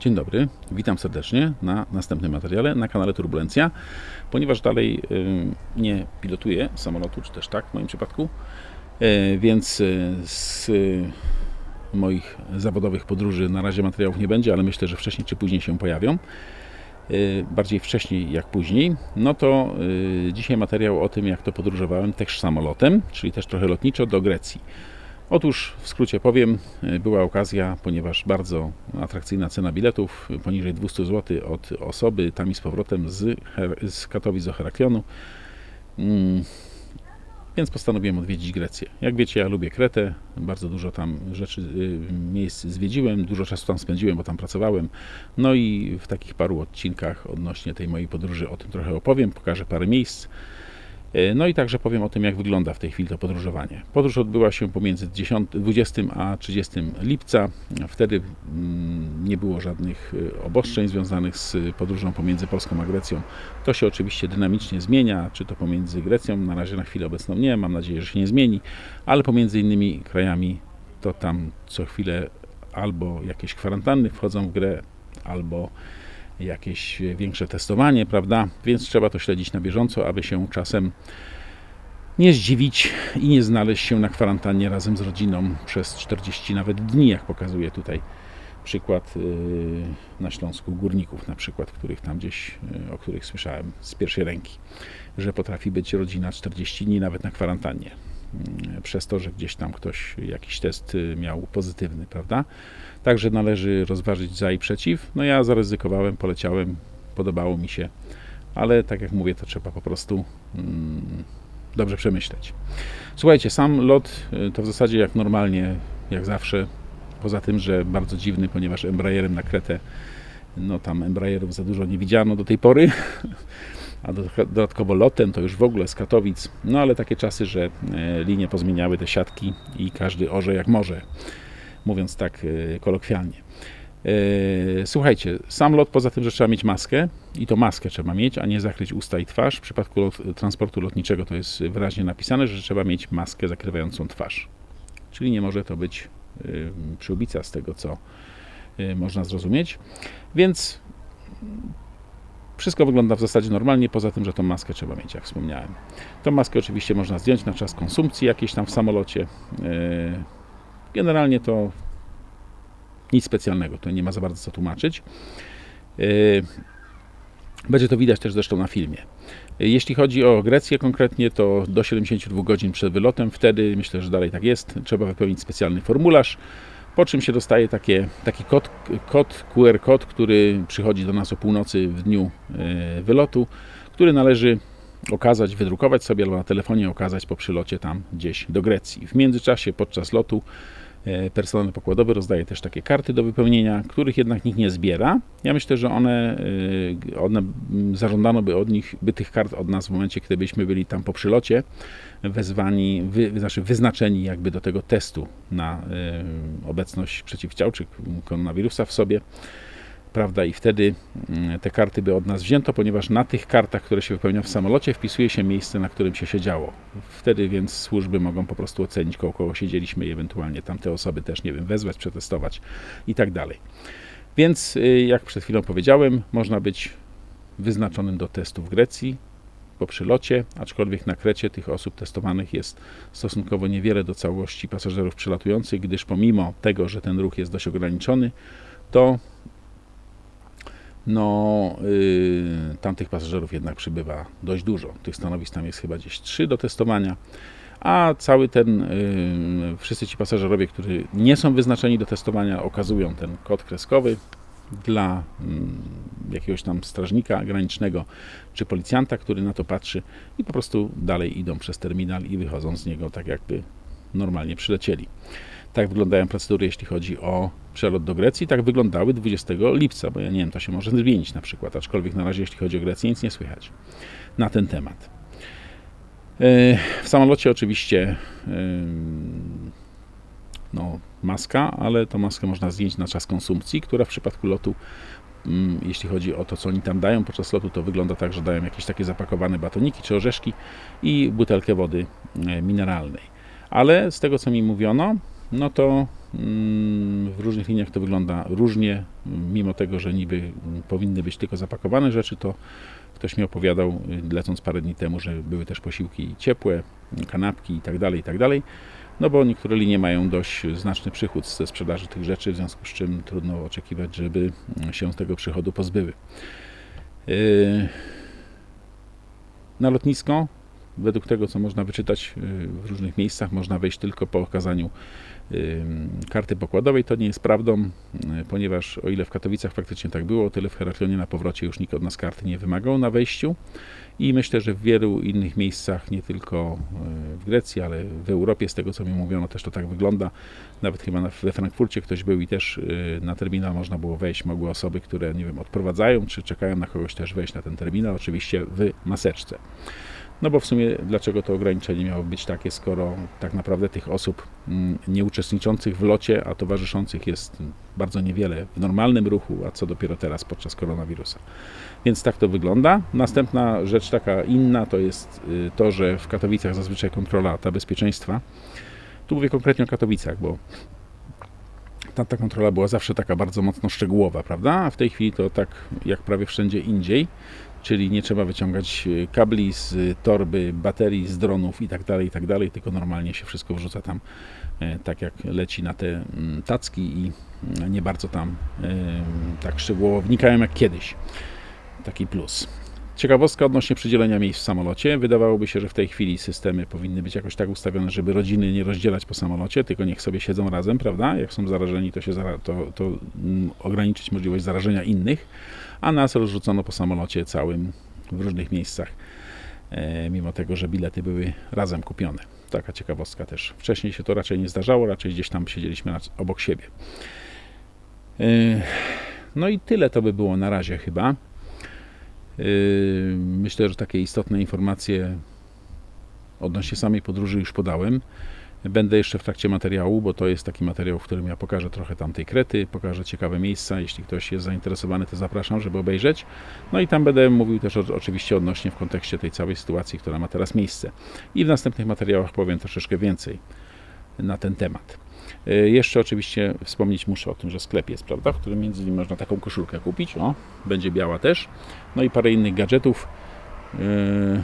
Dzień dobry, witam serdecznie na następnym materiale na kanale Turbulencja. Ponieważ dalej nie pilotuję samolotu, czy też tak w moim przypadku, y, więc y, z moich zawodowych podróży na razie materiałów nie będzie, ale myślę, że wcześniej czy później się pojawią. Y, Bardziej wcześniej jak później. No to dzisiaj materiał o tym, jak to podróżowałem też samolotem, czyli też trochę lotniczo do Grecji. Otóż w skrócie powiem, była okazja, ponieważ bardzo atrakcyjna cena biletów, poniżej 200 zł od osoby, tam i z powrotem z, z Katowic do Heraklionu. Mm, Więc postanowiłem odwiedzić Grecję. Jak wiecie, ja lubię Kretę, bardzo dużo tam rzeczy, y, miejsc zwiedziłem, dużo czasu tam spędziłem, bo tam pracowałem. No i w takich paru odcinkach odnośnie tej mojej podróży o tym trochę opowiem, pokażę parę miejsc. E, No i także powiem o tym, jak wygląda w tej chwili to podróżowanie. Podróż odbyła się pomiędzy 10, 20 a 30 lipca. Wtedy mm, nie było żadnych e, obostrzeń związanych z podróżą pomiędzy Polską a Grecją. To się oczywiście dynamicznie zmienia, czy to pomiędzy Grecją, na razie na chwilę obecną nie, mam nadzieję, że się nie zmieni, ale pomiędzy innymi krajami to tam co chwilę albo jakieś kwarantanny wchodzą w grę, albo jakieś większe testowanie, prawda? Więc trzeba to śledzić na bieżąco, aby się czasem nie zdziwić i nie znaleźć się na kwarantannie razem z rodziną przez 40 nawet dni, jak pokazuje tutaj przykład yy, na Śląsku górników na przykład, których tam gdzieś, yy, o których słyszałem z pierwszej ręki, że potrafi być rodzina 40 dni nawet na kwarantannie przez to, że gdzieś tam ktoś jakiś test yy, miał pozytywny, prawda? Także należy rozważyć za i przeciw. No ja zaryzykowałem, poleciałem, podobało mi się, ale tak jak mówię, to trzeba po prostu mm, dobrze przemyśleć. Słuchajcie, sam lot y, to w zasadzie jak normalnie, jak zawsze, poza tym, że bardzo dziwny, ponieważ Embraerem na Kretę, no tam Embraerów za dużo nie widziano do tej pory, a do- dodatkowo lotem to już w ogóle z Katowic, no ale takie czasy, że e, linie pozmieniały te siatki i każdy orze jak może mówiąc tak e, kolokwialnie. E, Słuchajcie, sam lot poza tym, że trzeba mieć maskę i to maskę trzeba mieć, a nie zakryć usta i twarz. W przypadku lot, transportu lotniczego to jest wyraźnie napisane, że trzeba mieć maskę zakrywającą twarz. Czyli nie może to być przyłbica z tego, co można zrozumieć. Więc wszystko wygląda w zasadzie normalnie, poza tym, że tą maskę trzeba mieć, jak wspomniałem. Tą maskę oczywiście można zdjąć na czas konsumpcji jakiejś tam w samolocie. E, Generalnie to nic specjalnego, to nie ma za bardzo co tłumaczyć. Yy, Będzie to widać też zresztą na filmie. Yy, Jeśli chodzi o Grecję konkretnie, to do 72 godzin przed wylotem, wtedy myślę, że dalej tak jest, trzeba wypełnić specjalny formularz, po czym się dostaje takie, taki kod, kod, QR kod, który przychodzi do nas o północy w dniu yy, wylotu, który należy okazać, wydrukować sobie albo na telefonie okazać po przylocie tam gdzieś do Grecji. W międzyczasie, podczas lotu, e, personel pokładowy rozdaje też takie karty do wypełnienia, których jednak nikt nie zbiera. Ja myślę, że one, e, one m, zażądano by od nich, by tych kart od nas w momencie, kiedy byśmy byli tam po przylocie, wezwani, wy, znaczy wyznaczeni jakby do tego testu na e, obecność przeciwciał czy koronawirusa w sobie prawda? I wtedy mm, te karty by od nas wzięto, ponieważ na tych kartach, które się wypełnia w samolocie, wpisuje się miejsce, na którym się siedziało. Wtedy więc służby mogą po prostu ocenić, koło kogo siedzieliśmy i ewentualnie tamte osoby też, nie wiem, wezwać, przetestować i tak dalej. Więc, y, jak przed chwilą powiedziałem, można być wyznaczonym do testu w Grecji po przylocie, aczkolwiek na Krecie tych osób testowanych jest stosunkowo niewiele do całości pasażerów przylatujących, gdyż pomimo tego, że ten ruch jest dość ograniczony, to no, yy, tamtych pasażerów jednak przybywa dość dużo. Tych stanowisk tam jest chyba gdzieś trzy do testowania, a cały ten, yy, wszyscy ci pasażerowie, którzy nie są wyznaczeni do testowania, okazują ten kod kreskowy dla mm, jakiegoś tam strażnika granicznego czy policjanta, który na to patrzy i po prostu dalej idą przez terminal i wychodzą z niego tak jakby normalnie przylecieli. Tak wyglądają procedury, jeśli chodzi o przelot do Grecji. Tak wyglądały 20 lipca, bo ja nie wiem, to się może zmienić na przykład, aczkolwiek na razie, jeśli chodzi o Grecję, nic nie słychać na ten temat. E, W samolocie oczywiście no, maska, ale tą maskę można zdjąć na czas konsumpcji, która w przypadku lotu, mm, jeśli chodzi o to, co oni tam dają podczas lotu, to wygląda tak, że dają jakieś takie zapakowane batoniki czy orzeszki i butelkę wody e, mineralnej. Ale z tego, co mi mówiono, no to W różnych liniach to wygląda różnie. Mimo tego, że niby mm, powinny być tylko zapakowane rzeczy, to ktoś mi opowiadał, y, lecąc parę dni temu, że były też posiłki ciepłe, kanapki i tak dalej, i tak. No bo niektóre linie mają dość znaczny przychód ze sprzedaży tych rzeczy, w związku z czym trudno oczekiwać, żeby mm, się z tego przychodu pozbyły. Yy, Na lotnisko, według tego co można wyczytać yy, w różnych miejscach, można wejść tylko po okazaniu karty pokładowej. To nie jest prawdą, yy, ponieważ o ile w Katowicach faktycznie tak było, o tyle w Heraklionie na powrocie już nikt od nas karty nie wymagał na wejściu. I myślę, że w wielu innych miejscach, nie tylko yy, w Grecji, ale w Europie, z tego co mi mówiono, też to tak wygląda. Nawet chyba na- we Frankfurcie ktoś był i też yy, na terminal można było wejść. Mogły osoby, które nie wiem, odprowadzają czy czekają na kogoś też wejść na ten terminal, oczywiście w maseczce. No bo w sumie dlaczego to ograniczenie miało być takie, skoro tak naprawdę tych osób mm, nieuczestniczących w locie, a towarzyszących jest bardzo niewiele w normalnym ruchu, a co dopiero teraz podczas koronawirusa. Więc tak to wygląda. Następna rzecz taka inna to jest y, to, że w Katowicach zazwyczaj kontrola ta bezpieczeństwa. Tu mówię konkretnie o Katowicach, bo ta, ta kontrola była zawsze taka bardzo mocno szczegółowa, prawda? A w tej chwili to tak jak prawie wszędzie indziej, czyli nie trzeba wyciągać y, kabli z y, torby, baterii, z dronów i tak dalej, i tak tylko normalnie się wszystko wrzuca tam e, tak jak leci na te mm, tacki i mm, nie bardzo tam e, tak szczegółowo wnikają jak kiedyś. Taki plus. Ciekawostka odnośnie przydzielenia miejsc w samolocie. Wydawałoby się, że w tej chwili systemy powinny być jakoś tak ustawione, żeby rodziny nie rozdzielać po samolocie, tylko niech sobie siedzą razem, prawda? Jak są zarażeni, to się zara- to, to mm, ograniczyć możliwość zarażenia innych, a nas rozrzucono po samolocie całym w różnych miejscach, e, mimo tego, że bilety były razem kupione. Taka ciekawostka też. Wcześniej się to raczej nie zdarzało, raczej gdzieś tam siedzieliśmy obok siebie. E, No i tyle to by było na razie chyba. Yy, Myślę, że takie istotne informacje odnośnie samej podróży już podałem. Będę jeszcze w trakcie materiału, bo to jest taki materiał, w którym ja pokażę trochę tamtej Krety, pokażę ciekawe miejsca. Jeśli ktoś jest zainteresowany, to zapraszam, żeby obejrzeć. No i tam będę mówił też oczywiście odnośnie w kontekście tej całej sytuacji, która ma teraz miejsce. I w następnych materiałach powiem troszeczkę więcej na ten temat. Yy, Jeszcze oczywiście wspomnieć muszę o tym, że sklep jest, prawda, w którym między innymi można taką koszulkę kupić. O, będzie biała też. No i parę innych gadżetów. Yy,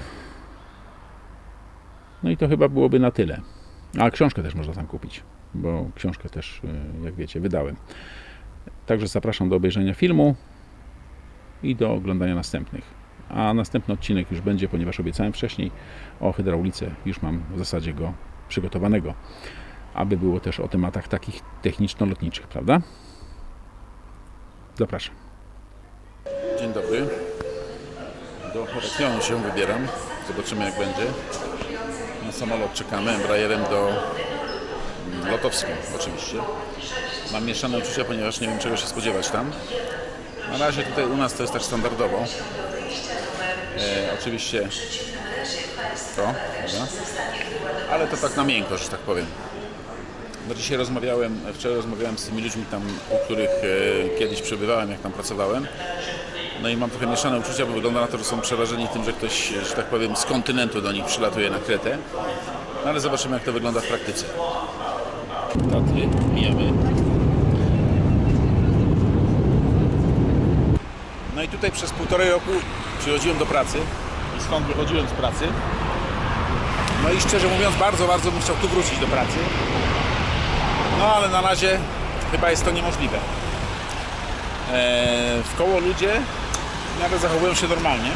No i to chyba byłoby na tyle. A książkę też można tam kupić, bo książkę też, yy, jak wiecie, wydałem. Także zapraszam do obejrzenia filmu i do oglądania następnych. A następny odcinek już będzie, ponieważ obiecałem wcześniej o hydraulice. Już mam w zasadzie go przygotowanego, aby było też o tematach takich techniczno-lotniczych, prawda? Zapraszam. Dzień dobry. Do Heraklionu się wybieram. Zobaczymy jak będzie. Na samolot czekamy Embraerem do Lotowską oczywiście. Mam mieszane uczucia, ponieważ nie wiem czego się spodziewać tam. Na razie tutaj u nas to jest tak standardowo. E, oczywiście to, prawda? Ale to tak na miękko, że tak powiem. Bo dzisiaj rozmawiałem, wczoraj rozmawiałem z tymi ludźmi tam, u których e, kiedyś przebywałem, jak tam pracowałem. No i mam trochę mieszane uczucia, bo wygląda na to, że są przerażeni tym, że ktoś, że tak powiem, z kontynentu do nich przylatuje na Kretę. No ale zobaczymy, jak to wygląda w praktyce. Tatry, mijamy. No i tutaj przez półtorej roku przychodziłem do pracy i stąd wychodziłem z pracy. No i szczerze mówiąc, bardzo, bardzo bym chciał tu wrócić do pracy. No ale na razie chyba jest to niemożliwe. Eee, w koło ludzie miarę zachowują się normalnie.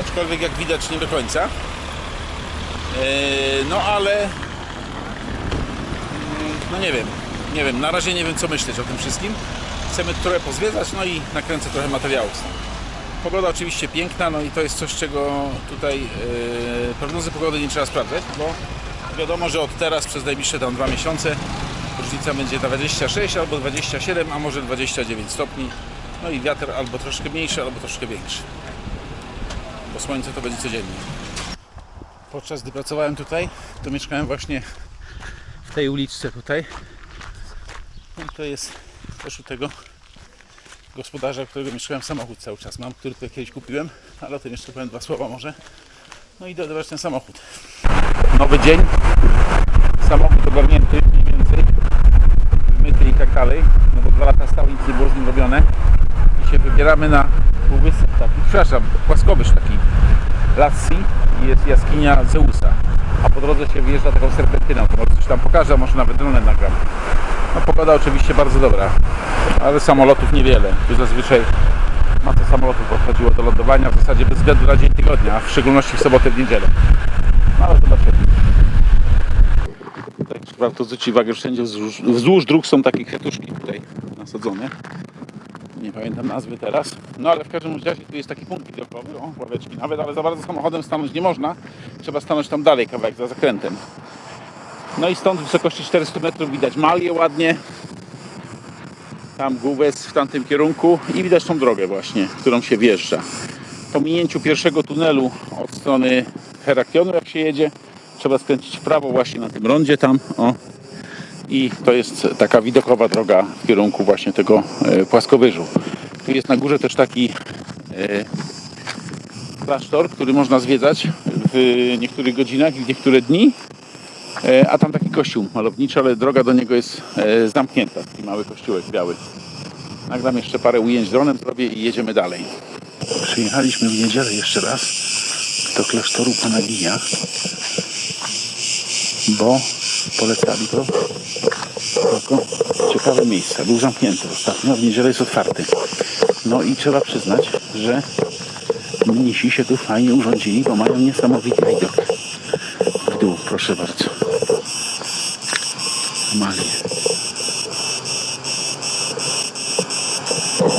Aczkolwiek jak widać nie do końca. Eee, no ale mm, no nie wiem, nie wiem, na razie nie wiem co myśleć o tym wszystkim. Chcemy trochę pozwiedzać, no i nakręcę trochę materiałów. Pogoda oczywiście piękna, no i to jest coś, czego tutaj yy, prognozy pogody nie trzeba sprawdzać, bo wiadomo, że od teraz przez najbliższe tam dwa miesiące różnica będzie 26 albo 27, a może 29 stopni. No i wiatr albo troszkę mniejszy, albo troszkę większy. Bo słońce to będzie codziennie. Podczas gdy pracowałem tutaj, to mieszkałem właśnie w tej uliczce tutaj. No i to jest też u tego gospodarza, którego mieszkałem samochód cały czas mam, który tutaj kiedyś kupiłem, ale o tym jeszcze powiem dwa słowa może. No i dodawać ten samochód. Nowy dzień, samochód ogarnięty mniej więcej, wymyty i tak dalej, no bo dwa lata stał, nic nie było z nim robione się wybieramy na półwysep taki, przepraszam, płaskowyż taki Lassi i jest jaskinia Zeusa, a po drodze się wjeżdża taką serpentyną, to może coś tam pokażę, a może nawet dronem nagram. No pogoda oczywiście bardzo dobra, ale samolotów niewiele, tu zazwyczaj masa samolotów podchodziło do lądowania w zasadzie bez względu na dzień tygodnia, a w szczególności w sobotę, w niedzielę. No ale zobaczymy. Tak, warto zwrócić uwagę, że wszędzie wzdłuż, wzdłuż dróg są takie kwiatuszki tutaj nasadzone. Nie pamiętam nazwy teraz. No ale w każdym razie tu jest taki punkt widokowy, o, ławeczki nawet, ale za bardzo samochodem stanąć nie można. Trzeba stanąć tam dalej kawałek za zakrętem. No i stąd w wysokości 400 metrów widać Malię ładnie. Tam Gówes w tamtym kierunku i widać tą drogę właśnie, którą się wjeżdża. Po minięciu pierwszego tunelu od strony Heraklionu jak się jedzie, trzeba skręcić w prawo właśnie na tym rondzie tam, o. I to jest taka widokowa droga w kierunku właśnie tego e, płaskowyżu. Tu jest na górze też taki e, klasztor, który można zwiedzać w niektórych godzinach i w niektóre dni. E, A tam taki kościół malowniczy, ale droga do niego jest zamknięta. Taki mały kościółek biały. Nagram jeszcze parę ujęć dronem zrobię i jedziemy dalej. Przyjechaliśmy w niedzielę jeszcze raz do klasztoru Pana Gija, bo polecali to jako ciekawe miejsce. Był zamknięty ostatnio, w niedzielę jest otwarty. No i trzeba przyznać, że mnisi się tu fajnie urządzili, bo mają niesamowity widok. W dół, proszę bardzo. Mali.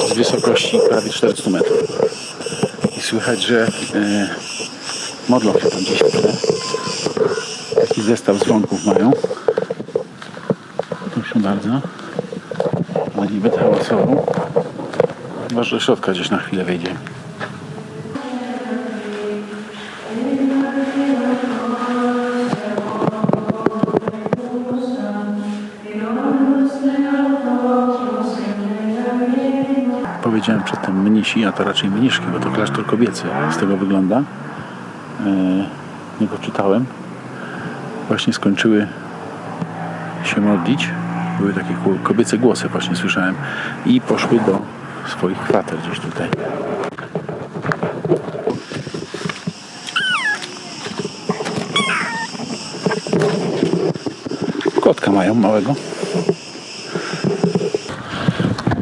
Z wysokości prawie 400 metrów. I słychać, że e, modlą się tam gdzieś. Zestaw dzwonków mają. Proszę bardzo. Ale nie będę hałasował. Chyba, że do środka gdzieś na chwilę wejdzie. Powiedziałem przedtem mnisi, a to raczej mniszki, bo to klasztor kobiecy. Z tego wygląda. Nie poczytałem. Właśnie skończyły się modlić. Były takie kobiece głosy właśnie słyszałem. I poszły do swoich kwater gdzieś tutaj. Kotka mają małego.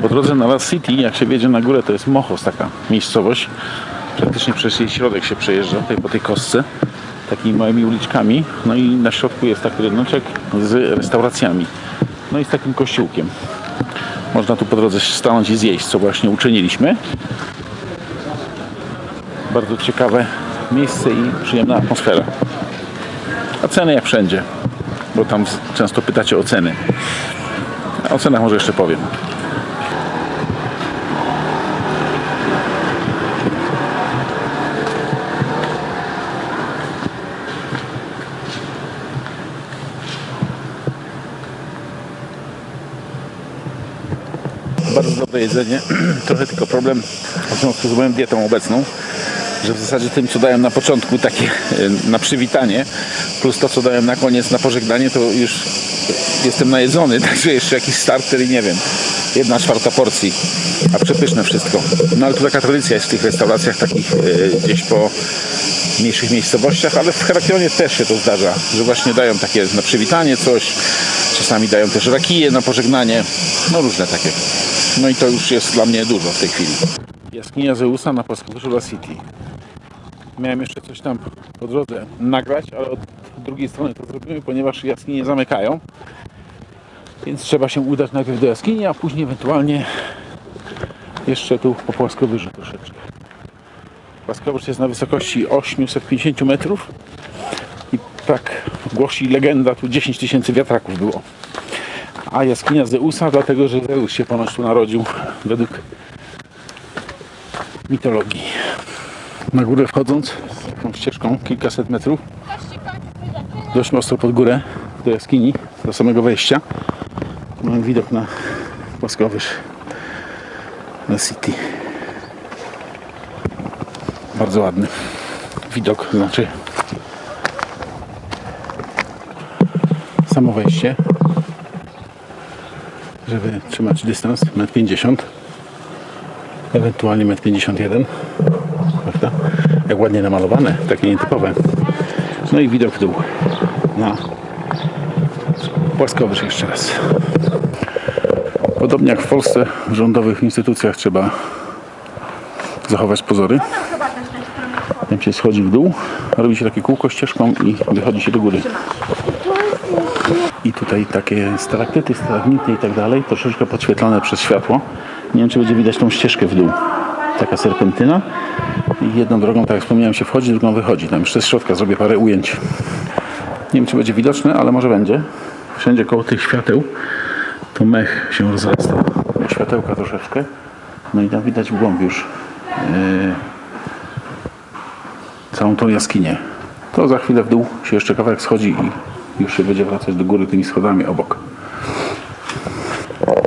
Po drodze na Las City, jak się wiedzie na górę, to jest Mochos, taka miejscowość. Praktycznie przez jej środek się przejeżdża, tutaj po tej kostce, takimi małymi uliczkami. No i na środku jest taki rynoczek z restauracjami. No i z takim kościółkiem. Można tu po drodze stanąć i zjeść, co właśnie uczyniliśmy. Bardzo ciekawe miejsce i przyjemna atmosfera. A ceny jak wszędzie, bo tam często pytacie o ceny. A o cenach może jeszcze powiem. Dobre jedzenie. Trochę tylko problem w związku z moją dietą obecną, że w zasadzie tym, co dają na początku, takie e, na przywitanie, plus to, co dają na koniec na pożegnanie, to już jestem najedzony, także jeszcze jakiś starter i nie wiem, jedna czwarta porcji, a przepyszne wszystko. No ale tu taka tradycja jest w tych restauracjach takich e, gdzieś po mniejszych miejscowościach, ale w Heraklionie też się to zdarza, że właśnie dają takie na przywitanie coś, czasami dają też rakije na pożegnanie, no różne takie. No i to już jest dla mnie dużo w tej chwili. Jaskinia Zeusa na Paskowiczu La City. Miałem jeszcze coś tam po drodze nagrać, ale od drugiej strony to zrobimy, ponieważ jaskinie zamykają. Więc trzeba się udać najpierw do jaskini, a później ewentualnie jeszcze tu po płaskowyżu troszeczkę. Płaskowicz jest na wysokości 850 metrów i tak głosi legenda, tu 10 tysięcy wiatraków było. A jaskinia Zeusa, dlatego że Zeus się ponoć tu narodził według mitologii. Na górę wchodząc taką ścieżką kilkaset metrów, dość mocno pod górę do jaskini, do samego wejścia, mam widok na płaskowyż na City. Bardzo ładny widok, znaczy samo wejście, żeby trzymać dystans 1,50 m, ewentualnie 1,51 m, prawda? Jak ładnie namalowane, takie nietypowe. No i widok w dół na płaskowyż jeszcze raz. Podobnie jak w Polsce w rządowych instytucjach trzeba zachować pozory. Tam się schodzi w dół, robi się takie kółko ścieżką i wychodzi się do góry. I tutaj takie stalaktyty, stalagmity i tak dalej, troszeczkę podświetlone przez światło. Nie wiem, czy będzie widać tą ścieżkę w dół. Taka serpentyna. I jedną drogą, tak jak wspomniałem, się wchodzi, drugą wychodzi. Tam jeszcze z środka zrobię parę ujęć. Nie wiem, czy będzie widoczne, ale może będzie. Wszędzie koło tych świateł to mech się rozrasta. Światełka troszeczkę. No i tam widać w głąb już yy, całą tą jaskinię. To za chwilę w dół się jeszcze kawałek schodzi i już się będzie wracać do góry tymi schodami obok.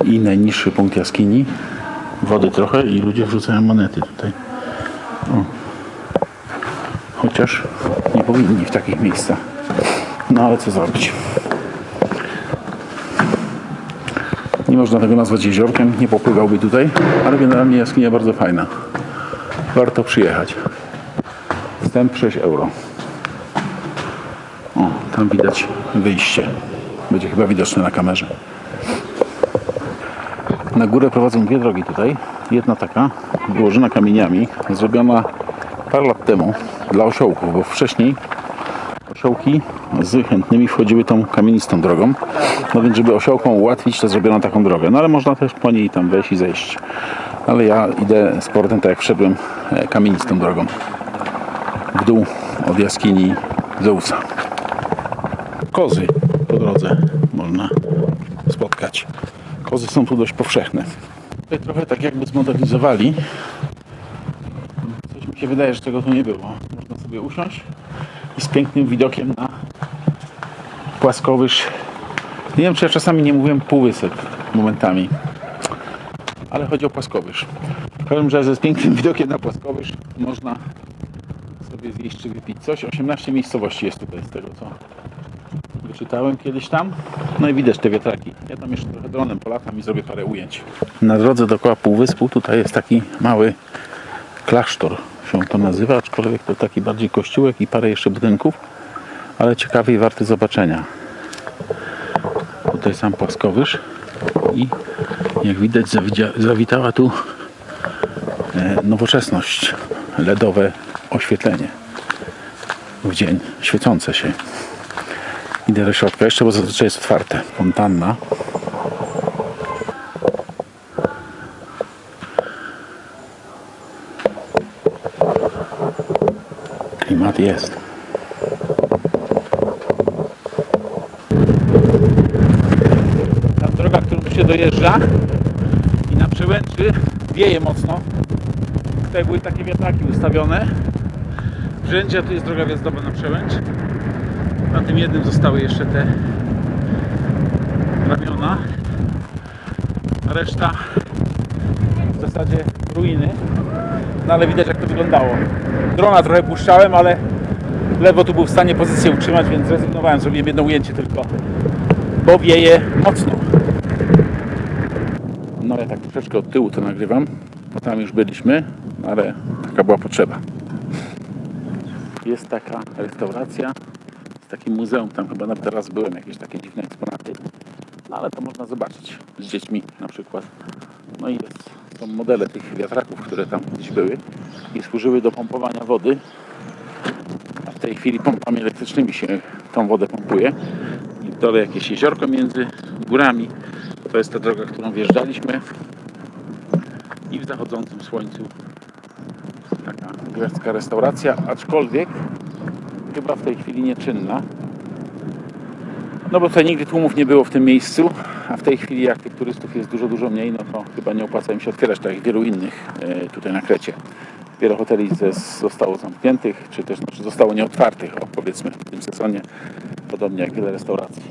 I najniższy punkt jaskini. Wody trochę i ludzie wrzucają monety tutaj. O. Chociaż nie powinni w takich miejscach. No ale co zrobić? Nie można tego nazwać jeziorkiem, nie popływałby tutaj, ale generalnie jaskinia bardzo fajna. Warto przyjechać. Wstęp 6 euro. Tam widać wyjście. Będzie chyba widoczne na kamerze. Na górę prowadzą dwie drogi tutaj. Jedna taka, wyłożona kamieniami, zrobiona parę lat temu dla osiołków, bo wcześniej osiołki z chętnymi wchodziły tą kamienistą drogą. No więc, żeby osiołkom ułatwić, to zrobiono taką drogę. No ale można też po niej tam wejść i zejść. Ale ja idę sportem, tak jak wszedłem, e, kamienistą drogą. W dół od jaskini Zeusa. Kozy po drodze można spotkać. Kozy są tu dość powszechne. Tutaj trochę tak jakby zmodernizowali. Coś mi się wydaje, że tego tu nie było. Można sobie usiąść i z pięknym widokiem na płaskowyż. Nie wiem, czy ja czasami nie mówiłem półwysep momentami, ale chodzi o płaskowyż. W każdym razie z pięknym widokiem na płaskowyż można sobie zjeść czy wypić coś. 18 miejscowości jest tutaj z tego co wyczytałem kiedyś tam. No i widać te wiatraki. Ja tam jeszcze trochę dronem polatam i zrobię parę ujęć. Na drodze dookoła półwyspu tutaj jest taki mały klasztor się to nazywa, aczkolwiek to taki bardziej kościółek i parę jeszcze budynków, ale ciekawy i warty zobaczenia. Tutaj sam płaskowyż i jak widać zawitała tu e, nowoczesność, LEDowe oświetlenie w dzień, świecące się. Idę do środka jeszcze, bo zazwyczaj jest otwarte. Fontanna. Klimat jest. Tam droga, którą się dojeżdża i na przełęczy wieje mocno. Tutaj były takie wiatraki ustawione. Wszędzie tu jest droga wjazdowa na przełęcz. Na tym jednym zostały jeszcze te ramiona. Reszta w zasadzie ruiny. No ale widać jak to wyglądało. Drona trochę puszczałem, ale ledwo tu był w stanie pozycję utrzymać, więc zrezygnowałem. Zrobiłem jedno ujęcie tylko. Bo wieje mocno. No ja tak troszeczkę od tyłu to nagrywam, bo tam już byliśmy, ale taka była potrzeba. Jest taka restauracja z takim muzeum, tam chyba nawet teraz byłem, jakieś takie dziwne eksponaty. No ale to można zobaczyć z dziećmi na przykład. No i jest, są modele tych wiatraków, które tam kiedyś były i służyły do pompowania wody. A w tej chwili pompami elektrycznymi się tą wodę pompuje. I w dole jakieś jeziorko między górami. To jest ta droga, którą wjeżdżaliśmy. I w zachodzącym słońcu taka grecka restauracja, aczkolwiek chyba w tej chwili nieczynna. No bo tutaj nigdy tłumów nie było w tym miejscu, a w tej chwili jak tych turystów jest dużo, dużo mniej, no to chyba nie opłaca im się otwierać, tak jak wielu innych e, tutaj na Krecie. Wiele hoteli zostało zamkniętych, czy też znaczy zostało nieotwartych, o, powiedzmy, w tym sezonie, podobnie jak wiele restauracji.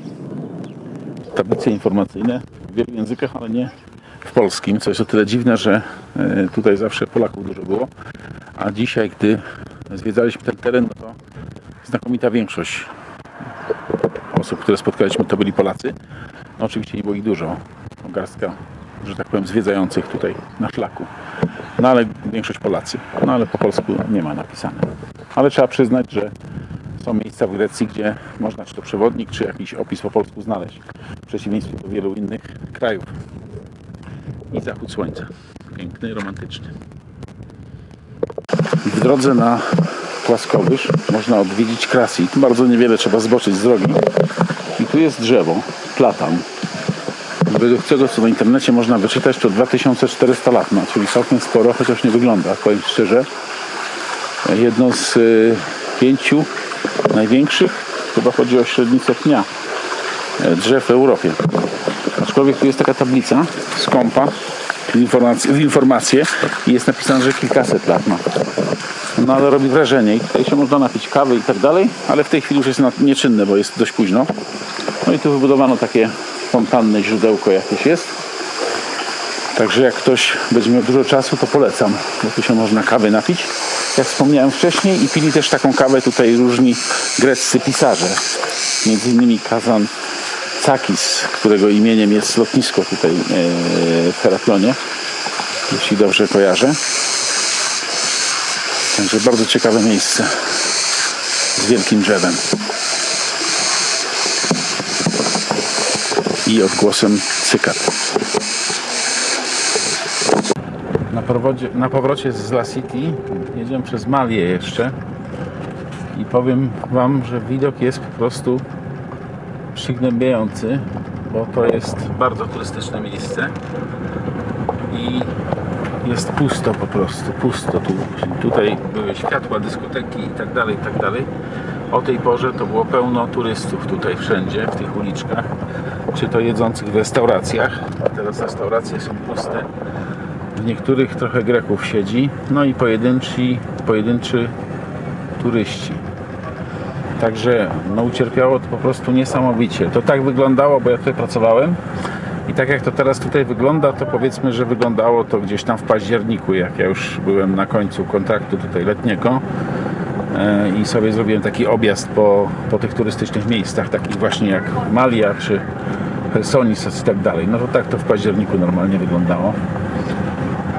Tablice informacyjne w wielu językach, ale nie w polskim, co jest o tyle dziwne, że e, tutaj zawsze Polaków dużo było, a dzisiaj, gdy zwiedzaliśmy ten teren, no to znakomita większość osób które spotkaliśmy, to byli Polacy. No, oczywiście nie było ich dużo. Garstka, że tak powiem, zwiedzających tutaj na szlaku. No ale większość Polacy. No ale po polsku nie ma napisane. Ale trzeba przyznać, że są miejsca w Grecji, gdzie można czy to przewodnik, czy jakiś opis po polsku znaleźć. W przeciwieństwie do wielu innych krajów. I zachód słońca. Piękny, romantyczny. W drodze na Płaskowyż można odwiedzić Krasy. Tu bardzo niewiele trzeba zboczyć z drogi. I tu jest drzewo, platan. Według tego, co na internecie można wyczytać, to 2400 lat ma, czyli całkiem sporo, chociaż nie wygląda, powiem szczerze. Jedno z y, pięciu największych, chyba chodzi o średnicę pnia, e, drzew w Europie. Aczkolwiek tu jest taka tablica skąpa w informacje, informacje i jest napisane, że kilkaset lat ma. No ale robi wrażenie i tutaj się można napić kawy i tak dalej, ale w tej chwili już jest nieczynne, bo jest dość późno. No i tu wybudowano takie fontanne źródełko jakieś jest. Także jak ktoś będzie miał dużo czasu, to polecam, bo tu się można kawy napić. Jak wspomniałem wcześniej i pili też taką kawę tutaj różni greccy pisarze. Między innymi Kazan Cakis, którego imieniem jest lotnisko tutaj e, w Heraklonie, jeśli dobrze kojarzę. Także bardzo ciekawe miejsce z wielkim drzewem. I odgłosem cykat. Na, prowodzie, na powrocie z La City jedziemy przez Malię jeszcze i powiem Wam, że widok jest po prostu przygnębiający, bo to jest bardzo turystyczne miejsce jest pusto po prostu, pusto tu. Tutaj były światła, dyskoteki i tak dalej, i tak dalej. O tej porze to było pełno turystów tutaj wszędzie, w tych uliczkach, czy to jedzących w restauracjach, teraz restauracje są puste. W niektórych trochę Greków siedzi, no i pojedynczy, pojedynczy turyści. Także no, ucierpiało to po prostu niesamowicie. To tak wyglądało, bo ja tutaj pracowałem i tak jak to teraz tutaj wygląda, to powiedzmy, że wyglądało to gdzieś tam w październiku, jak ja już byłem na końcu kontraktu tutaj letniego e, i sobie zrobiłem taki objazd po, po tych turystycznych miejscach, takich właśnie jak Malia czy Helsonis i tak dalej. No to tak to w październiku normalnie wyglądało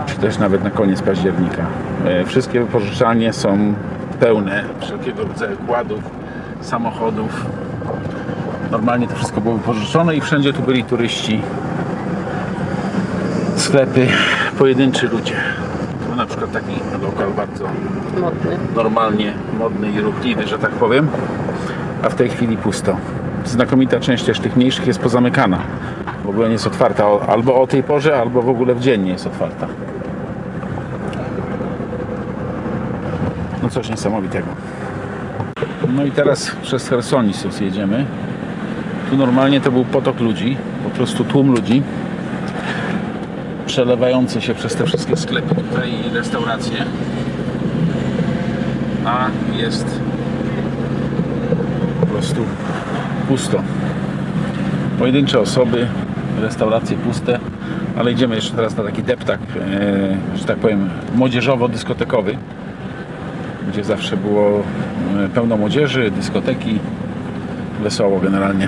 czy też nawet na koniec października. E, Wszystkie wypożyczalnie są pełne wszelkiego rodzaju kładów, samochodów. Normalnie to wszystko było wypożyczone i wszędzie tu byli turyści, sklepy, pojedynczy ludzie. Tu na przykład taki lokal bardzo modny. normalnie modny i ruchliwy, że tak powiem, a w tej chwili pusto. Znakomita część też tych mniejszych jest pozamykana. W ogóle nie jest otwarta albo o tej porze, albo w ogóle w dzień nie jest otwarta. No coś niesamowitego. No i teraz przez Chersonisus jedziemy. Tu normalnie to był potok ludzi, po prostu tłum ludzi przelewający się przez te wszystkie sklepy tutaj i restauracje a jest po prostu pusto. Pojedyncze osoby, restauracje puste, ale idziemy jeszcze teraz na taki deptak, e, że tak powiem, młodzieżowo-dyskotekowy, gdzie zawsze było e, pełno młodzieży, dyskoteki, wesoło generalnie.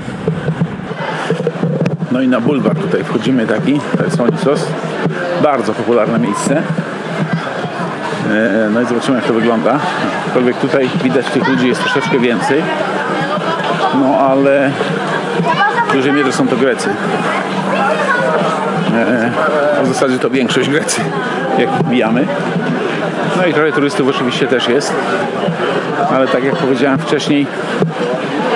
No i na bulwar tutaj wchodzimy taki, to jest Onisos, bardzo popularne miejsce. E, No i zobaczymy jak to wygląda. Aczkolwiek tutaj widać tych ludzi jest troszeczkę więcej. No ale w dużej mierze są to Grecy. E, W zasadzie to większość Grecy, jak wbijamy. No i trochę turystów oczywiście też jest. Ale tak jak powiedziałem wcześniej,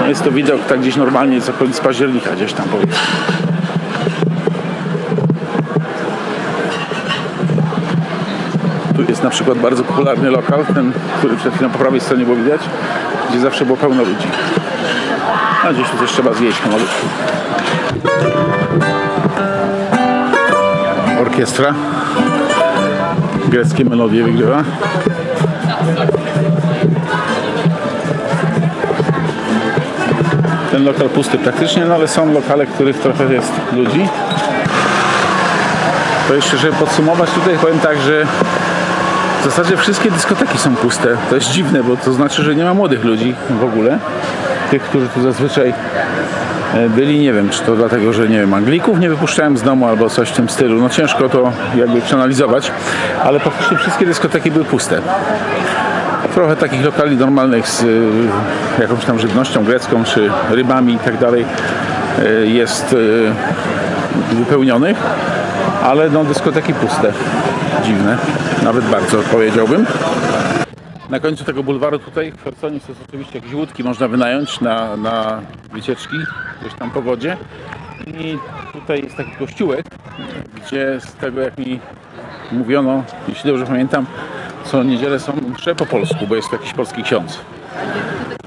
no jest to widok tak gdzieś normalnie z okolic października, gdzieś tam powiedzmy. Tu jest na przykład bardzo popularny lokal, ten, który przed chwilą po prawej stronie było widać, gdzie zawsze było pełno ludzi. A gdzieś tu też trzeba zjeść pomalutku. Orkiestra. Greckie melodie wygrywa. Ten lokal pusty praktycznie, no ale są lokale, których trochę jest ludzi. To jeszcze, żeby podsumować tutaj, powiem tak, że w zasadzie wszystkie dyskoteki są puste. To jest dziwne, bo to znaczy, że nie ma młodych ludzi w ogóle. tych, którzy tu zazwyczaj e, byli. Nie wiem, czy to dlatego, że nie wiem, Anglików nie wypuszczałem z domu albo coś w tym stylu. No ciężko to jakby przeanalizować, ale faktycznie wszystkie dyskoteki były puste. Trochę takich lokali normalnych z y, jakąś tam żywnością grecką czy rybami i tak dalej y, jest y, wypełnionych, ale no dyskoteki puste. Dziwne, nawet bardzo powiedziałbym. Na końcu tego bulwaru tutaj w Hersonie są oczywiście jakieś łódki można wynająć na, na wycieczki gdzieś tam po wodzie. I tutaj jest taki kościółek, gdzie z tego jak mi mówiono, jeśli dobrze pamiętam, co niedzielę są msze po polsku, bo jest to jakiś polski ksiądz.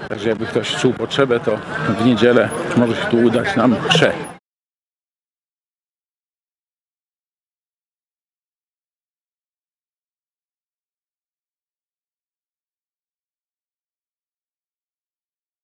Także jakby ktoś czuł potrzebę, to w niedzielę może się tu udać nam msze.